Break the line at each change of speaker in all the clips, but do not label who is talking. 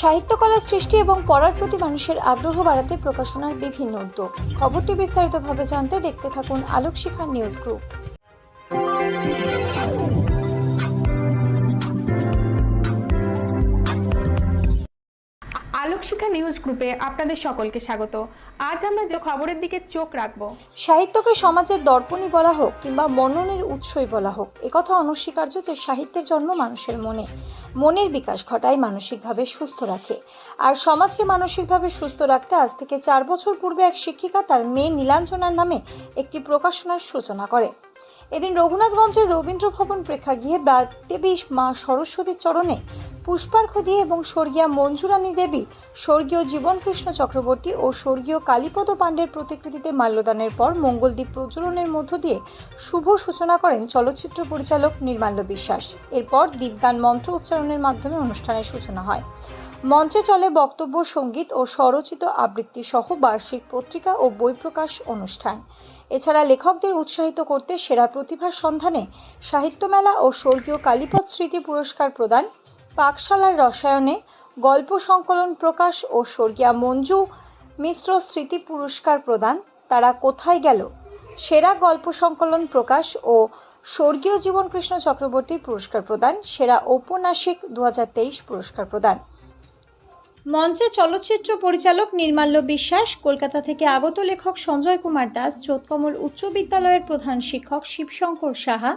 সাহিত্যকলার সৃষ্টি এবং পড়ার প্রতি মানুষের আগ্রহ বাড়াতে প্রকাশনার বিভিন্ন উদ্যোগ। খবরটি বিস্তারিতভাবে জানতে দেখতে থাকুন আলোক শিখার নিউজ গ্রুপ।
আলোকশিখা নিউজ গ্রুপে আপনাদের সকলকে স্বাগত। আজ আমরা যে খবরের দিকে চোখ রাখব।
সাহিত্যকে সমাজের দর্পণই বলা হোক কিংবা মননের উৎসই বলা হোক একথা অনস্বীকার্য যে সাহিত্যের জন্ম মানুষের মনে। মনের বিকাশ ঘটায় মানসিকভাবে সুস্থ রাখে। আর সমাজকে মানসিকভাবে সুস্থ রাখতে আজ থেকে চার বছর পূর্বে এক শিক্ষিকা তার মেয়ে নীলাঞ্জনার নামে একটি প্রকাশনার সূচনা করে। এদিন রঘুনাথগঞ্জের রবীন্দ্র ভবন প্রেক্ষাগৃহে দেবী মা সরস্বতীর চরণে পুষ্পার্ঘ্য দিয়ে এবং স্বর্গীয়া মঞ্জুরানী দেবী, স্বর্গীয় জীবনকৃষ্ণ চক্রবর্তী ও স্বর্গীয় কালীপদ পাণ্ডের প্রতিকৃতিতে মাল্যদানের পর মঙ্গলদ্বীপ প্রজ্বলনের মধ্য দিয়ে শুভ সূচনা করেন চলচ্চিত্র পরিচালক নির্মাল্য বিশ্বাস। এরপর দীপগান মন্ত্র উচ্চারণের মাধ্যমে অনুষ্ঠানের সূচনা হয়। মঞ্চে চলে বক্তব্য, সংগীত ও স্বরচিত আবৃত্তি সহ বার্ষিক পত্রিকা ও বই প্রকাশ অনুষ্ঠান। এছাড়া লেখকদের উৎসাহিত করতে সেরা প্রতিভার সন্ধানে সাহিত্যমেলা ও স্বর্গীয় কালীপদ স্মৃতি পুরস্কার প্রদান, পাকশালার রসায়নে গল্প সংকলন প্রকাশ ও স্বর্গীয়া মঞ্জু মিশ্র স্মৃতি পুরস্কার প্রদান, তারা কোথায় গেল? সেরা গল্প সংকলন প্রকাশ ও স্বর্গীয় জীবনকৃষ্ণ চক্রবর্তীর পুরস্কার প্রদান, সেরা ঔপন্যাসিক দু হাজার তেইশ পুরস্কার প্রদান। মঞ্চে চলচ্চিত্র পরিচালক নির্মাল্য বিশ্বাস, কলকাতা থেকে আগত লেখক সঞ্জয় কুমার দাস চোৎকমল উচ্চ বিদ্যালয়ের প্রধান শিক্ষক শিবশঙ্কর সাহা,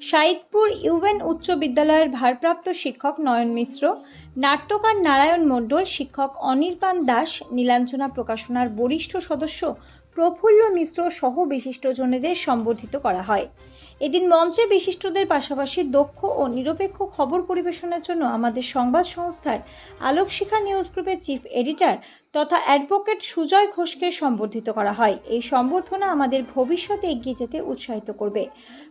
সাইদপুর ইউএন উচ্চ বিদ্যালয়ের ভারপ্রাপ্ত শিক্ষক নয়ন মিশ্র, নাট্যকার নারায়ণ মণ্ডল, শিক্ষক অনির্বাণ দাস নীলাঞ্চনা প্রকাশনার বরিষ্ঠ সদস্য প্রফুল্ল মিশ্র সহ বিশিষ্টজনেদের সম্বর্ধিত করা হয়। এদিন মঞ্চে বিশিষ্টদের পাশাপাশি দক্ষ ও নিরপেক্ষ খবর পরিবেশনের জন্য আমাদের সংবাদ সংস্থার আলোকশিখা নিউজ গ্রুপের চিফ এডিটর তথা অ্যাডভোকেট সুজয় ঘোষকে সম্বর্ধিত করা হয়। এই সম্বর্ধনা আমাদের ভবিষ্যতে এগিয়ে যেতে উৎসাহিত করবে।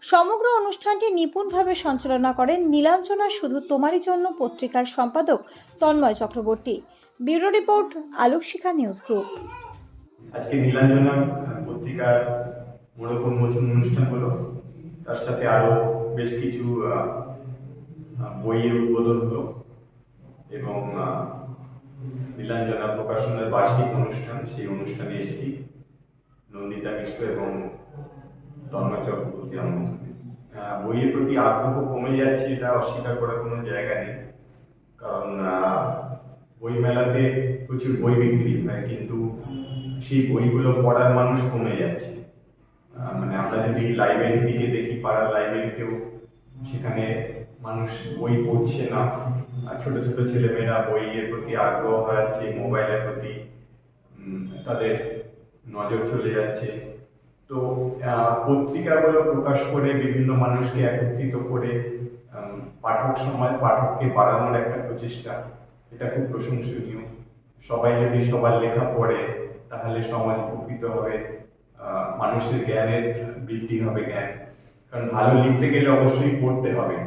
সমগ্র অনুষ্ঠানটি নিপুণভাবে সঞ্চালনা করেন নীলাঞ্জনা, শুধু তোমারই জন্য পত্রিকার সম্পাদক Tanmoy Chakraborty. Bureau report, Alokshikha news group.
আজকে নীলাঞ্জনা পত্রিকার মোড়ক উন্মোচন অনুষ্ঠান হলো। তার সাথে আরও বেশ কিছু বইয়ের উদ্বোধন হলো এবং নীলাঞ্জনা প্রকাশনের বার্ষিক অনুষ্ঠান, সেই অনুষ্ঠানে এসেছি নন্দিতা মিশ্র এবং তন্ময় চক্রবর্তী বইয়ের প্রতি আগ্রহ কমে যাচ্ছে, এটা অস্বীকার করার কোনো জায়গা নেই। কারণ বই মেলাতে প্রচুর বই বিক্রি হয়, কিন্তু সেই বইগুলো পড়ার মানুষ কমে যাচ্ছে। মানে আমরা যদি লাইব্রেরির দিকে দেখি, পাড়ার লাইব্রেরিতেও সেখানে মানুষ বই পড়ছে না। ছোট ছোট ছেলেমেয়েরা বইয়ের প্রতি আগ্রহ হারাচ্ছে মোবাইলের প্রতি তাদের নজর চলে যাচ্ছে। তো পত্রিকাগুলো প্রকাশ করে বিভিন্ন মানুষকে একত্রিত করে পাঠক সমাজ, পাঠককে বাড়ানোর একটা প্রচেষ্টা, এটা খুব প্রশংসনীয়। সবাই যদি সবার লেখা পড়ে তাহলে সমাজ উপকৃত হবে মানুষের জ্ঞানের বৃদ্ধি হবে জ্ঞান। কারণ ভালো লিখতে গেলে অবশ্যই পড়তে হবে,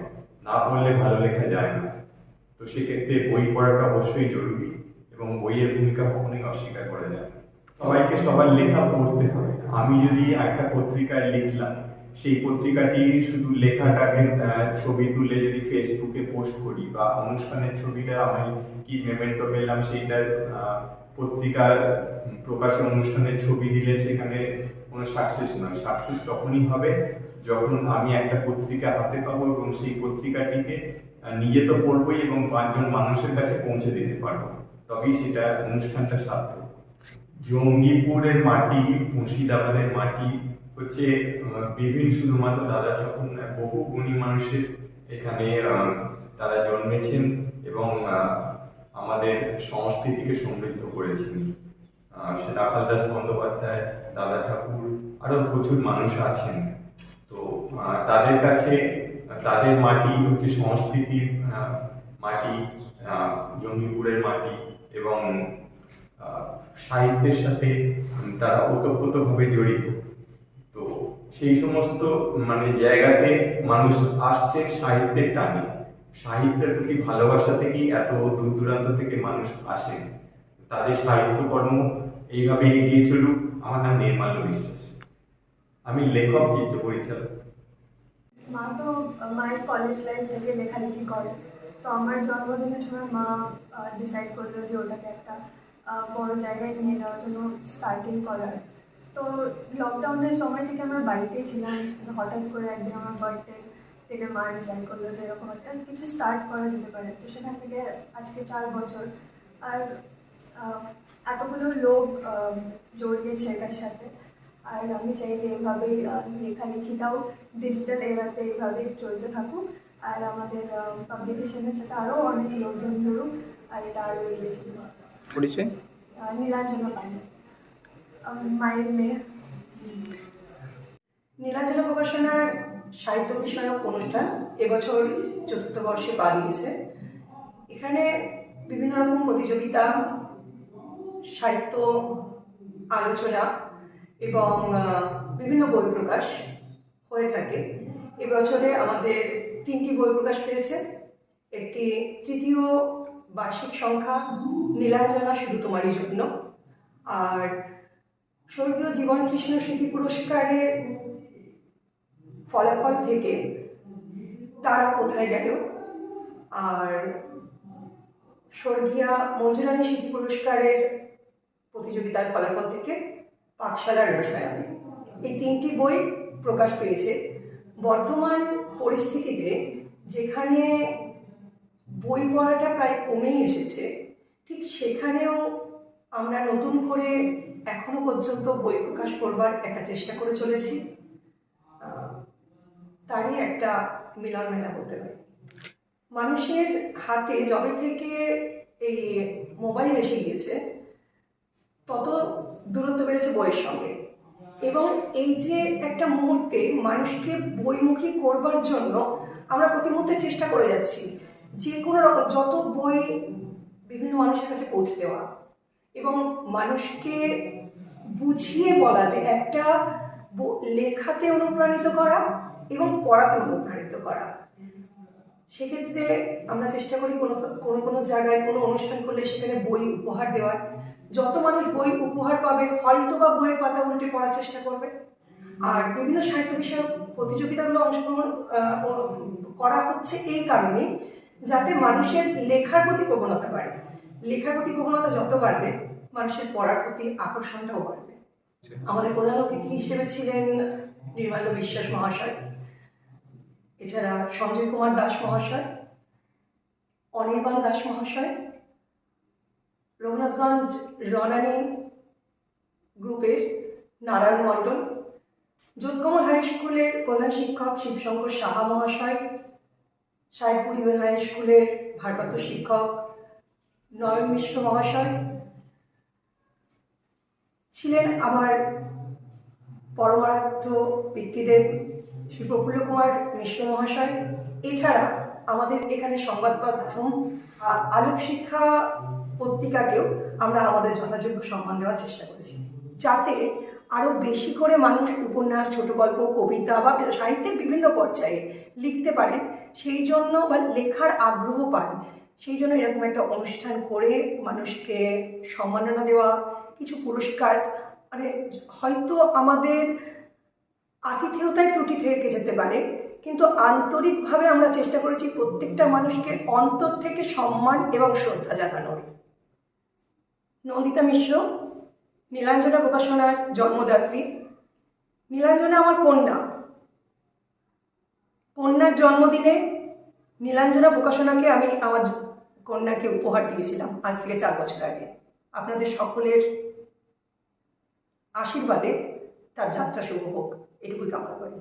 না পড়লে ভালো লেখা যায় না। তো সেক্ষেত্রে বই পড়াটা অবশ্যই জরুরি এবং বইয়ের ভূমিকা কখনোই অস্বীকার করা যায় সবাইকে সবার লেখা পড়তে হবে। আমি যদি একটা পত্রিকায় লিখলাম সেই পত্রিকাটি শুধু লেখাটাকে ছবি তুলে যদি ফেসবুকে পোস্ট করি বা অনুষ্ঠানের ছবিটা আমি কি মেমেন্টো পেলাম সেইটা পত্রিকার প্রকাশের অনুষ্ঠানের ছবি দিলে সেখানে কোনো সাকসেস নয়। সাকসেস তখনই হবে যখন আমি একটা পত্রিকা হাতে পাবো এবং সেই পত্রিকাটিকে নিজে তো পড়বোই এবং পাঁচজন মানুষের কাছে পৌঁছে দিতে পারব। তবেই সেটা অনুষ্ঠানটা সার্থক। জঙ্গিপুরের মাটি, মুর্শিদাবাদের মাটি হচ্ছে বিভিন্ন শুধুমাত্র দাদা ঠাকুর না, বহু গুণী মানুষের এখানে তারা জন্মেছেন এবং আমাদের সংস্কৃতিকে সমৃদ্ধ করেছেন। সে রাখাল দাস বন্দ্যোপাধ্যায়, দাদা ঠাকুর আরও প্রচুর মানুষ আছেন। তো তাদের কাছে, তাদের মাটি হচ্ছে সংস্কৃতির মাটি জঙ্গিপুরের মাটি এবং সাহিত্যের সাথে তারা ওতপ্রোতভাবে জড়িত। সেই সমস্ত মানে জায়গাতে মানুষ আসছে সাহিত্যের টানে। সাহিত্যের প্রতি ভালোবাসা থেকেই এত দূর দূরান্ত থেকে মানুষ আসে। তাদের সাহিত্যকর্ম এইভাবে এগিয়ে চলুক, আমার নাম নির্মাল্য বিশ্বাস। আমি লেখক, চিত্র পরিচালক।
মা তো মায়ের কলেজ লাইফ থেকে লেখালেখি করে। তো আমার জন্মদিনের সময় মা ডিসাইড করল যে ওটাকে একটা বড় জায়গায় নিয়ে যাওয়ার জন্য স্টার্টিং করার। তো লকডাউনের সময় থেকে আমরা বাড়িতেই ছিলাম। হঠাৎ করে একদিন আমার বার্থডে থেকে মা ডিসাইড করল যে এরকম একটা কিছু স্টার্ট করা যেতে পারে। তো সেখান থেকে আজকে চার বছর। আর এতগুলো লোক জড়িয়েছে এটার সাথে। আর আমি চাই যে এইভাবেই লেখালেখিটাও ডিজিটাল এরাতে এইভাবেই চলতে থাকুক। আর আমাদের পাবলিকেশনের সাথে আরও অনেক লোকজন জড়ুক। আর এটা আরও এগিয়ে চলুক
পরিচয়?
নীলাঞ্জনা পান্ডে। মায়ের মেয়ে।
নীলাঞ্জনা প্রকাশনার সাহিত্য বিষয়ক অনুষ্ঠান এবছর চতুর্থ বর্ষে পা দিয়েছে। এখানে বিভিন্ন রকম প্রতিযোগিতা, সাহিত্য, আলোচনা এবং বিভিন্ন বই প্রকাশ হয়ে থাকে। এবছরে আমাদের তিনটি বই প্রকাশ পেয়েছে। একটি তৃতীয় বার্ষিক সংখ্যা, নীলাঞ্জনা শুধু তোমারই জন্য। আর স্বর্গীয় জীবন কৃষ্ণ স্মৃতি পুরস্কারের ফলাফল থেকে তারা কোথায় গেল? আর স্বর্গীয়া মঞ্জুরানী স্মৃতি পুরস্কারের প্রতিযোগিতার ফলাফল থেকে পাকশালার রসায়নে এই তিনটি বই প্রকাশ পেয়েছে। বর্তমান পরিস্থিতিতে যেখানে বই পড়াটা প্রায় কমেই এসেছে, ঠিক সেখানেও আমরা নতুন করে এখনও পর্যন্ত বই প্রকাশ করবার একটা চেষ্টা করে চলেছি। তারই একটা মিলন মেলা বলতে পারি। মানুষের হাতে যবে থেকে এই মোবাইল এসে গিয়েছে, তত দূরত্ব বেড়েছে বইয়ের সঙ্গে। এবং এই যে একটা মুহূর্তে মানুষকে বইমুখী করবার জন্য আমরা প্রতি মুহূর্তে চেষ্টা করে যাচ্ছি। যে কোনো রকম যত বই বিভিন্ন মানুষের কাছে পৌঁছে দেওয়া এবং মানুষকে বুঝিয়ে বলা যে একটা লেখাতে অনুপ্রাণিত করা এবং পড়াতে অনুপ্রাণিত করা। সেক্ষেত্রে আমরা চেষ্টা করি কোনো কোনো কোনো জায়গায় কোনো অনুষ্ঠান করলে সেখানে বই উপহার দেওয়ার। যত মানুষ বই উপহার পাবে, হয়তো বা বইয়ের পাতা উল্টে পড়ার চেষ্টা করবে। আর বিভিন্ন সাহিত্য বিষয়ক প্রতিযোগিতাগুলো অংশগ্রহণ করা হচ্ছে এই কারণে যাতে মানুষের লেখার প্রতি প্রবণতা বাড়ে। লেখার প্রতি প্রবণতা যত বাড়বে মানুষের পড়ার প্রতি আকর্ষণটাও বাড়বে। আমাদের প্রধান অতিথি হিসেবে ছিলেন নির্মাল্য বিশ্বাস মহাশয় এছাড়া সঞ্জয় কুমার দাস মহাশয় অনির্বাণ দাস মহাশয় রঘুনাথগঞ্জ রনানী গ্রুপের নারায়ণ মণ্ডল যোধকমল হাই স্কুলের প্রধান শিক্ষক শিবশঙ্কর সাহা মহাশয় সাহেবপুর ইউএন হাই স্কুলের ভারপ্রাপ্ত শিক্ষক নয়ন মিশ্র মহাশয় ছিলেন আমার পরমারাধ্য পিতৃদেব শ্রী প্রফুল্ল কুমার মিশ্র মহাশয়। এছাড়া আমাদের এখানে সংবাদ মাধ্যম আলোক শিক্ষা পত্রিকাকেও আমরা আমাদের যথাযোগ্য সম্মান দেওয়ার চেষ্টা করেছি। যাতে আরও বেশি করে মানুষ উপন্যাস, ছোট গল্প, কবিতা বা সাহিত্যের বিভিন্ন পর্যায়ে লিখতে পারেন, সেই জন্য বা লেখার আগ্রহ পান সেই জন্য এরকম একটা অনুষ্ঠান করে মানুষকে সম্মাননা দেওয়া, কিছু পুরস্কার মানে হয়তো আমাদের আতিথেয়তায় ত্রুটি থেকে যেতে পারে, কিন্তু আন্তরিকভাবে আমরা চেষ্টা করেছি প্রত্যেকটা মানুষকে অন্তর থেকে সম্মান এবং শ্রদ্ধা জানানোর নন্দিতা মিশ্র, নীলাঞ্জনা প্রকাশনার জন্মদাত্রী। নীলাঞ্জনা আমার কন্যা। কন্যার জন্মদিনে নীলাঞ্জনা প্রকাশনাকে আমি আমার কন্যাকে উপহার দিয়েছিলাম আজ থেকে চার বছর আগে। আপনাদের সকলের আশীর্বাদে তার যাত্রা শুভ হোক, এটুকুই কামনা করি।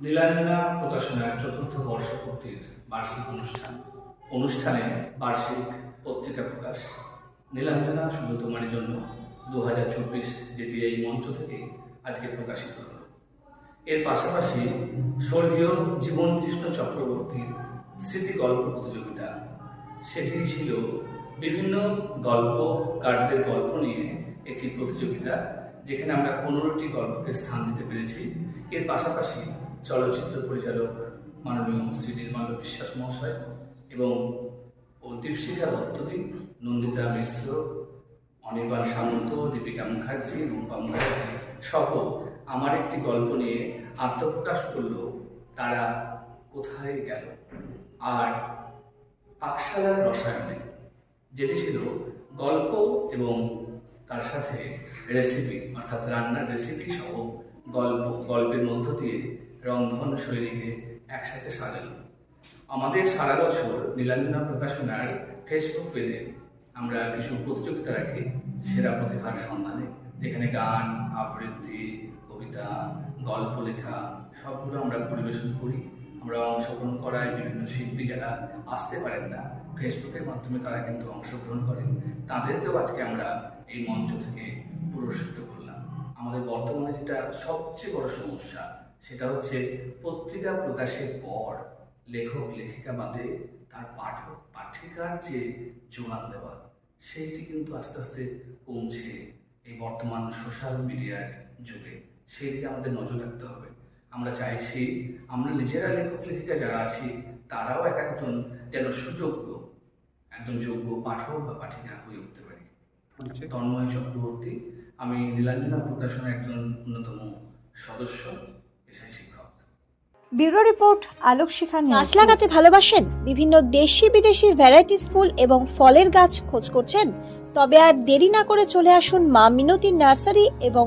নীলাঞ্জনা প্রকাশনার চতুর্থ বর্ষপূর্তির বার্ষিক অনুষ্ঠান। অনুষ্ঠানে বার্ষিক পত্রিকা প্রকাশ। নীলাঞ্জনা শুধু তোমার জন্য। দু হাজার চব্বিশ যেটি এই মঞ্চ থেকে আজকে প্রকাশিত হলো। এর পাশাপাশি স্বর্গীয় জীবন কৃষ্ণ চক্রবর্তীর স্মৃতি গল্প প্রতিযোগিতা। সেটি ছিল বিভিন্ন গল্প গল্পকারদের গল্প নিয়ে একটি প্রতিযোগিতা, যেখানে আমরা পনেরোটি গল্পকে স্থান দিতে পেরেছি। এর পাশাপাশি চলচ্চিত্র পরিচালক মাননীয় শ্রী নির্মাল্য বিশ্বাস মহাশয় এবং ও দীপশিখা দত্তদী, নন্দিতা মিশ্র, অনির্বাণ সামন্ত, দীপিকা মুখার্জি, রূপা মুখার্জি সহ আমার একটি গল্প নিয়ে আত্মপ্রকাশ করল তারা কোথায় গেল। আর পাকশালার রসায়নে, যেটি ছিল গল্প এবং তার সাথে রেসিপি অর্থাৎ রান্নার রেসিপি সহ গল্প, গল্পের মধ্য দিয়ে রন্ধন শৈলীকে একসাথে সাজানো আমাদের সারা বছর নীলাঞ্জনা প্রকাশনার ফেসবুক পেজে আমরা কিছু প্রতিযোগিতা রাখি, সেরা প্রতিভার সন্ধানে। যেখানে গান, আবৃত্তি কবিতা, গল্প, লেখা, সবগুলো আমরা পরিবেশন করি। আমরা অংশগ্রহণ করায় বিভিন্ন শিল্পী যারা আসতে পারেন না। ফেসবুকের মাধ্যমে তারা কিন্তু অংশগ্রহণ করেন। তাদেরকেও আজকে আমরা এই মঞ্চ থেকে পুরস্কৃত করলাম। আমাদের বর্তমানে যেটা সবচেয়ে বড় সমস্যা, সেটা হচ্ছে পত্রিকা প্রকাশের পর লেখক, লেখিকা বাদে তার পাঠক, পাঠিকার যে যোগান দেওয়া, সেইটি কিন্তু আস্তে আস্তে কমছে এই বর্তমান সোশ্যাল মিডিয়ার যুগে। সেই দিকে আমাদের নজর রাখতে হবে। আমরা চাইছি আমরা নিজেরা লেখক লেখিকা যারা আছি তারাও এক একজন যেন সুযোগ্য একজন যোগ্য পাঠক বা পাঠিকা হয়ে উঠতে পারি। তন্ময় চক্রবর্তী আমি নীলাঞ্জনা প্রকাশনের একজন অন্যতম সদস্য পেশায় শিক্ষক।
ব্যুরো রিপোর্ট আলোক শিখা গাছ লাগাতে ভালোবাসেন? বিভিন্ন দেশি বিদেশি ভ্যারাইটিস ফুল এবং ফলের গাছ খোঁজ করছেন? তবে আর দেরি না করে চলে আসুন মা মিনতি নার্সারি এবং